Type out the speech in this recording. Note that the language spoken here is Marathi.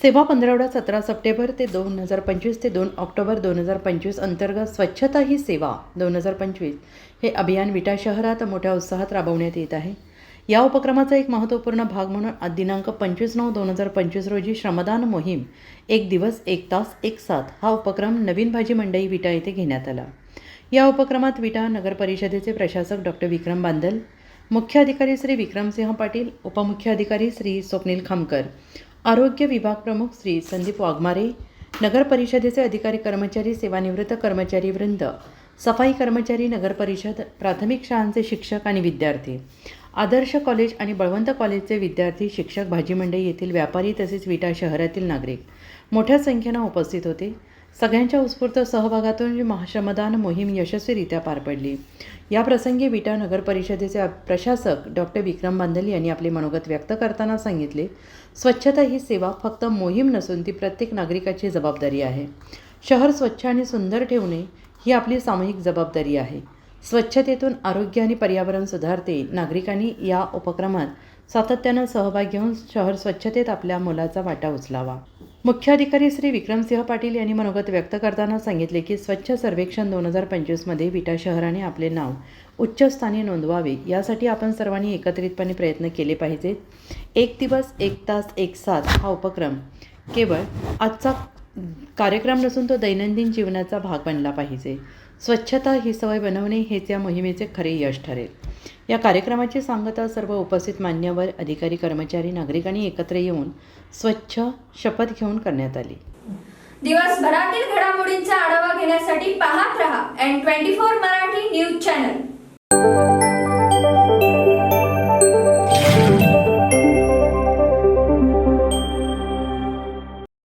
सेवा पंधरवडा सतरा सप्टेंबर ते दोन हजार पंचवीस ते दोन ऑक्टोबर दोन हजार पंचवीस अंतर्गत स्वच्छता ही सेवा दोन हजार पंचवीस हे अभियान विटा शहरात मोठ्या उत्साहात राबवण्यात येत आहे. या उपक्रमाचा एक महत्त्वपूर्ण भाग म्हणून आज दिनांक पंचवीस नऊ दोन हजार पंचवीस रोजी श्रमदान मोहीम एक दिवस एक तास एक साथ हा उपक्रम नवीन भाजी मंडई विटा येथे घेण्यात आला. या उपक्रमात विटा नगर परिषदेचे प्रशासक डॉक्टर विक्रम बांदल मुख्य अधिकारी श्री विक्रमसिंह पाटील उपमुख्याधिकारी श्री स्वप्नील खामकर आरोग्य विभाग प्रमुख श्री संदीप वाघमारे नगर परिषदेचे अधिकारी कर्मचारी सेवानिवृत्त कर्मचारी वृंद सफाई कर्मचारी नगर परिषद प्राथमिक शाळांचे शिक्षक आणि विद्यार्थी आदर्श कॉलेज आणि बळवंत कॉलेजचे विद्यार्थी शिक्षक भाजी मंडई येथील व्यापारी तसेच विटा शहरातील नागरिक मोठ्या संख्येनं उपस्थित होते. सगळ्यांच्या उत्स्फूर्त सहभागातून ही महाश्रमदान मोहीम यशस्वीरित्या पार पडली. या प्रसंगी विटा नगर परिषदेचे प्रशासक डॉक्टर विक्रम बांधल यांनी आपले मनोगत व्यक्त करताना सांगितले स्वच्छता ही सेवा फक्त मोहीम नसून ती प्रत्येक नागरिकाची जबाबदारी आहे. शहर स्वच्छ आणि सुंदर ठेवणे ही आपली सामूहिक जबाबदारी आहे. स्वच्छतेतून आरोग्य आणि पर्यावरण सुधारते. नागरिकांनी या उपक्रमात सातत्यानं सहभाग घेऊन शहर स्वच्छतेत आपल्या मुलाचा वाटा उचलावा. मुख्याधिकारी श्री विक्रमसिंह पाटील यांनी मनोगत व्यक्त करताना सांगितले की स्वच्छ सर्वेक्षण दोन हजार पंचवीसमध्ये विटा शहराने आपले नाव उच्चस्थानी नोंदवावे. यासाठी आपण सर्वांनी एकत्रितपणे प्रयत्न केले पाहिजेत. एक दिवस एक तास एक साथ हा उपक्रम केवळ आजचा कार्यक्रम नसून तो दैनंदिन जीवनाचा भाग बनला पाहिजे. स्वच्छता ही सवय बनवणे हेच या मोहिमेचे खरे यश ठरेल. या कार्यक्रमाची सांगता सर्व उपस्थित मान्यवर अधिकारी कर्मचारी नागरिकांनी एकत्र येऊन स्वच्छ शपथ घेऊन करण्यात आली. दिवसभरातील घडामोडींचा आढावा घेण्यासाठी पाहत रहा N twenty four Marathi news channel.